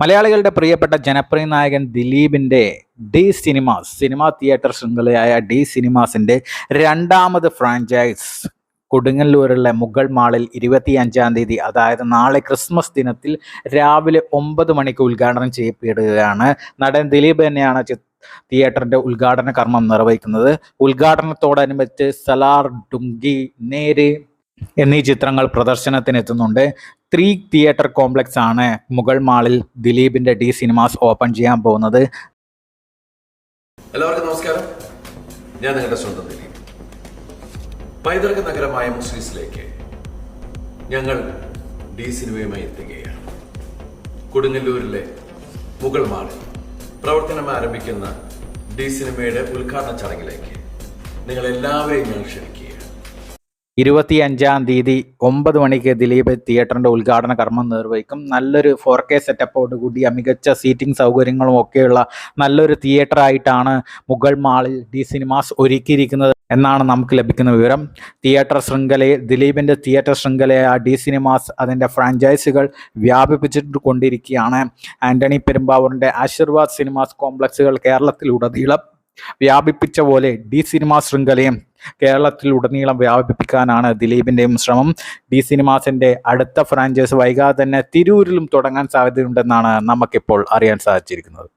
മലയാളികളുടെ പ്രിയപ്പെട്ട ജനപ്രിയ നായകൻ ദിലീപിന്റെ ഡി സിനിമാസ് സിനിമാ തിയേറ്റർ ശൃംഖലയായ ഡി സിനിമാസിന്റെ രണ്ടാമത് ഫ്രാഞ്ചൈസ് കൊടുങ്ങല്ലൂരിലെ മുഗൾ മാളിൽ ഇരുപത്തിയഞ്ചാം തീയതി അതായത് നാളെ ക്രിസ്മസ് ദിനത്തിൽ രാവിലെ ഒമ്പത് മണിക്ക് ഉദ്ഘാടനം ചെയ്യപ്പെടുകയാണ്. നടൻ ദിലീപ് തന്നെയാണ് തിയേറ്ററിന്റെ ഉദ്ഘാടന കർമ്മം നിർവഹിക്കുന്നത്. ഉദ്ഘാടനത്തോടനുബന്ധിച്ച് സലാർ ഡുങ്കി നേര് എന്നീ ചിത്രങ്ങൾ പ്രദർശനത്തിന് എത്തുന്നുണ്ട് ത്രീ തിയേറ്റർ കോംപ്ലക്സ് ആണ് മുഗൾ മാളിൽ ദിലീപിന്റെ ഡി സിനിമാസ് ഓപ്പൺ ചെയ്യാൻ പോകുന്നത്. എല്ലാവർക്കും നമസ്കാരം. ഞാൻ നിങ്ങളുടെ സ്വന്തം ദിലീപ്. പൈതൃക നഗരമായ മുസ്ലിസിലേക്ക് ഞങ്ങൾ ഡി സിനിമയുമായി എത്തുകയാണ്. കൊടുങ്ങല്ലൂരിലെ മുഗൾ മാളിൽ പ്രവർത്തനം ആരംഭിക്കുന്ന ഡി സിനിമയുടെ ഉദ്ഘാടന ചടങ്ങിലേക്ക് നിങ്ങൾ എല്ലാവരെയും ഞാൻ ക്ഷണിക്കുകയാണ്. ഇരുപത്തിയഞ്ചാം തീയതി ഒമ്പത് മണിക്ക് ദിലീപ് തിയേറ്ററിന്റെ ഉദ്ഘാടന കർമ്മം നിർവഹിക്കും. നല്ലൊരു ഫോർ കെ സെറ്റപ്പോട് കൂടിയ മികച്ച സീറ്റിംഗ് സൗകര്യങ്ങളും ഒക്കെയുള്ള നല്ലൊരു തിയേറ്റർ ആയിട്ടാണ് മുഗൾ മാളിൽ ഡി സിനിമാസ് ഒരുക്കിയിരിക്കുന്നത് എന്നാണ് നമുക്ക് ലഭിക്കുന്ന വിവരം. തിയേറ്റർ ശൃംഖലയിൽ ദിലീപിന്റെ തിയേറ്റർ ശൃംഖലയായ ഡി സിനിമാസ് അതിന്റെ ഫ്രാഞ്ചൈസുകൾ വ്യാപിപ്പിച്ചിട്ട് കൊണ്ടിരിക്കുകയാണ് ആന്റണി പെരുമ്പാവൂരിന്റെ ആശീർവാദ് സിനിമാസ് കോംപ്ലക്സുകൾ കേരളത്തിലുടനീളം വ്യാപിപ്പിച്ച പോലെ ഡി സിനിമാ ശൃംഖലയും കേരളത്തിലുടനീളം വ്യാപിപ്പിക്കാനാണ് ദിലീപിന്റെയും ശ്രമം. ഡി സിനിമാസിന്റെ അടുത്ത ഫ്രാഞ്ചൈസ് വൈകാതെ തന്നെ തിരൂരിലും തുടങ്ങാൻ സാധ്യതയുണ്ടെന്നാണ് നമുക്കിപ്പോൾ അറിയാൻ സാധിച്ചിരിക്കുന്നത്.